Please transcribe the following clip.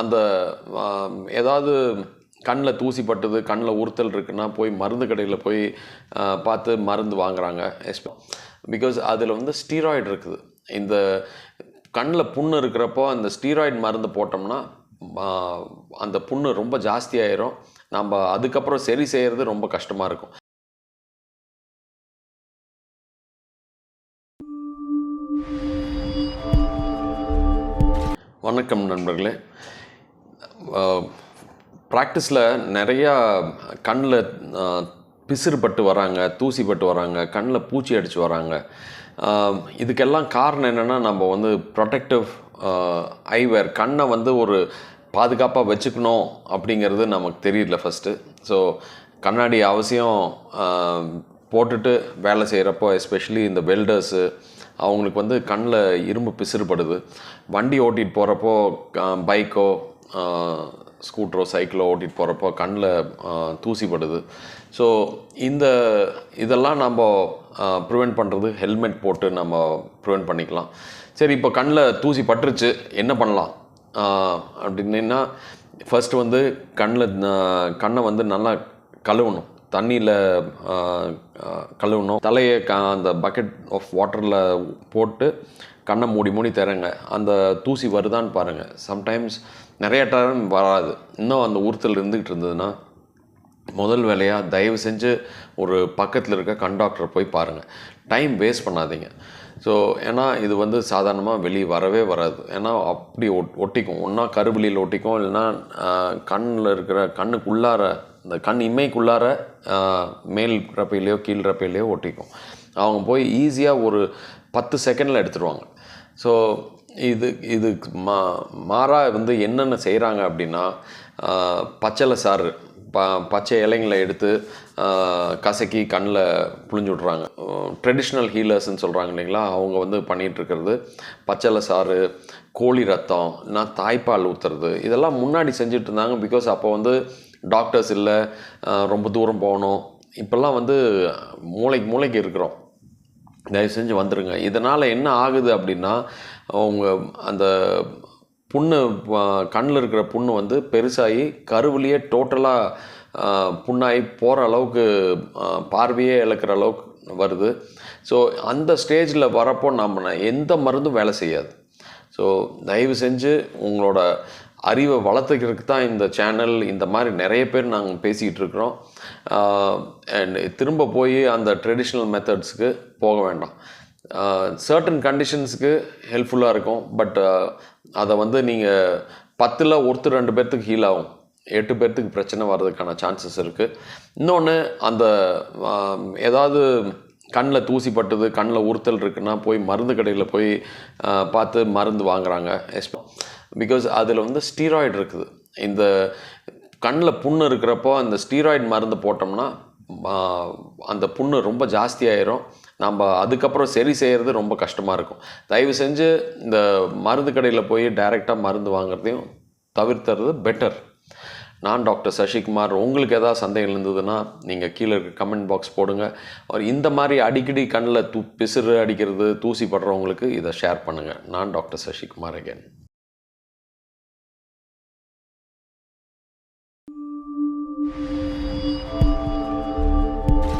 அந்த ஏதாவது கண்ணில் தூசி பட்டது கண்ணில் உறுத்தல் இருக்குன்னா போய் மருந்து கடையில் போய் பார்த்து மருந்து வாங்குறாங்க. பிகாஸ் அதில் வந்து ஸ்டீராய்டு இருக்குது. இந்த கண்ணில் புண்ணு இருக்கிறப்போ அந்த ஸ்டீராய்டு மருந்து போட்டோம்னா அந்த புண்ணு ரொம்ப ஜாஸ்தியாயிரும். நம்ம அதுக்கப்புறம் சரி செய்கிறது ரொம்ப கஷ்டமாக இருக்கும். வணக்கம் நண்பர்களே. ப்ராக்டிஸில் நிறையா கண்ணில் பிசிறுபட்டு வராங்க தூசிப்பட்டு வராங்க கண்ணில் பூச்சி அடித்து வராங்க. இதுக்கெல்லாம் காரணம் என்னென்னா நம்ம வந்து ப்ரொடெக்டிவ் ஐவேர் கண்ணை வந்து ஒரு பாதுகாப்பாக வச்சுக்கணும் அப்படிங்கிறது நமக்கு தெரியல ஃபஸ்ட்டு ஸோ கண்ணாடி அவசியம் போட்டுட்டு வேலை செய்கிறப்போ எஸ்பெஷலி இந்த வெல்டர்ஸு அவங்களுக்கு வந்து கண்ணில் இரும்பு பிசிறுபடுது. வண்டி ஓட்டிகிட்டு போகிறப்போ பைக்கோ ஸ்கூட்டரோ சைக்கிளோ ஓட்டிகிட்டு போகிறப்போ கண்ணில் தூசிப்படுது ஸோ இந்த இதெல்லாம் நம்ம ப்ரிவெண்ட் பண்ணுறது ஹெல்மெட் போட்டு நம்ம ப்ரிவெண்ட் பண்ணிக்கலாம். சரி இப்போ கண்ணில் தூசி பட்டுருச்சு என்ன பண்ணலாம்? அப்படின்னா ஃபஸ்ட்டு வந்து கண்ணில் கண்ணை வந்து நல்லா கழுவணும். தண்ணியில் கழுவணும். தலையை க அந்த பக்கெட் ஆஃப் வாட்டரில் போட்டு கண்ணை மூடி மூடி தரங்க அந்த தூசி வருதான்னு பாருங்கள் சம்டைம்ஸ் நிறைய டைம் வராது. இன்னும் அந்த உறுத்தல் இருந்துக்கிட்டு இருந்ததுன்னா முதல் வேலையாக தயவு செஞ்சு ஒரு பக்கத்தில் இருக்க கண்டாக்டரை போய் பாருங்கள் டைம் வேஸ்ட் பண்ணாதீங்க. ஸோ ஏன்னா இது வந்து சாதாரணமாக வெளியே வரவே வராது. ஏன்னா அப்படி ஒட் ஒட்டிக்கும். ஒன்றா கருவிலியில் ஒட்டிக்கும். இல்லைன்னா கண்ணில் இருக்கிற கண்ணுக்குள்ளார இந்த கண் இமைக்குள்ளார மேல் ரப்பையிலையோ கீழ் ரப்பையிலையோ ஒட்டிக்கும். அவங்க போய் ஈஸியாக ஒரு பத்து செகண்டில் எடுத்துருவாங்க. ஸோ இது இது மா மாறாக வந்து என்னென்ன செய்கிறாங்க அப்படின்னா பச்சலை பச்சளை சாறு ப பச்சை இலைங்களை எடுத்து கசக்கி கண்ணில் புழிஞ்சு விட்றாங்க ட்ரெடிஷ்னல் ஹீலர்ஸ்ன்னு சொல்கிறாங்க இல்லைங்களா? அவங்க வந்து பண்ணிகிட்ருக்கிறது பச்சளை சாறு கோழி ரத்தம் நான் தாய்ப்பால் ஊற்றுறது இதெல்லாம் முன்னாடி செஞ்சுட்டு இருந்தாங்க பிகாஸ் அப்போ வந்து டாக்டர்ஸ் இல்லை ரொம்ப தூரம் போகணும். இப்போல்லாம் வந்து மூளைக்கு மூளைக்கு இருக்கிறோம். தயவு செஞ்சு வந்துடுங்க இதனால் என்ன ஆகுது அப்படின்னா அவங்க அந்த புண்ணு கண்ணில் இருக்கிற புண்ணு வந்து பெருசாகி கருவிலேயே டோட்டலாக புண்ணாகி போகிற அளவுக்கு பார்வையே இழக்கிற அளவுக்கு வருது. ஸோ அந்த ஸ்டேஜில் வரப்போ நம்ம எந்த மருந்தும் வேலை செய்யாது. ஸோ தயவு செஞ்சு உங்களோட அறிவை வளர்த்துக்கிறதுக்கு தான் இந்த சேனல் இந்த மாதிரி நிறைய பேர் நாங்கள் பேசிக்கிட்டு இருக்கிறோம். அண்ட் திரும்ப போய் அந்த ட்ரெடிஷ்னல் மெத்தட்ஸ்க்கு போக வேண்டாம். சர்டன் கண்டிஷன்ஸுக்கு ஹெல்ப்ஃபுல்லாக இருக்கும். பட் அதை வந்து நீங்கள் பத்தில் ஒருத்தர் ரெண்டு பேர்த்துக்கு ஹீல் ஆகும். எட்டு பேர்த்துக்கு பிரச்சனை வர்றதுக்கான சான்சஸ் இருக்குது இன்னொன்று அந்த ஏதாவது கண்ணில் தூசி பட்டது கண்ணில் உறுத்தல் இருக்குன்னா போய் மருந்து கடையில் போய் பார்த்து மருந்து வாங்குகிறாங்க எஸ்போ பிகாஸ் அதில் வந்து ஸ்டீராய்டு இருக்குது. இந்த கண்ணில் புண்ணு இருக்கிறப்போ அந்த ஸ்டீராய்டு மருந்து போட்டோம்னா அந்த புண்ணு ரொம்ப ஜாஸ்தியாயிரும். நம்ம அதுக்கப்புறம் சரி செய்கிறது ரொம்ப கஷ்டமாக இருக்கும். தயவு செஞ்சு இந்த மருந்து கடையில் போய் டைரெக்டாக மருந்து வாங்குறதையும் தவிர்த்துறது பெட்டர் நான் டாக்டர் சசிகுமார் உங்களுக்கு எதாவது சந்தேகம் இருந்ததுன்னா நீங்கள் கீழே இருக்க கமெண்ட் பாக்ஸ் போடுங்க. இந்த மாதிரி அடிக்கடி கண்ணில் தூ பிசுறு அடிக்கிறது தூசி படுறவங்களுக்கு இதை ஷேர் பண்ணுங்கள் நான் டாக்டர் சசிகுமார் அகேன்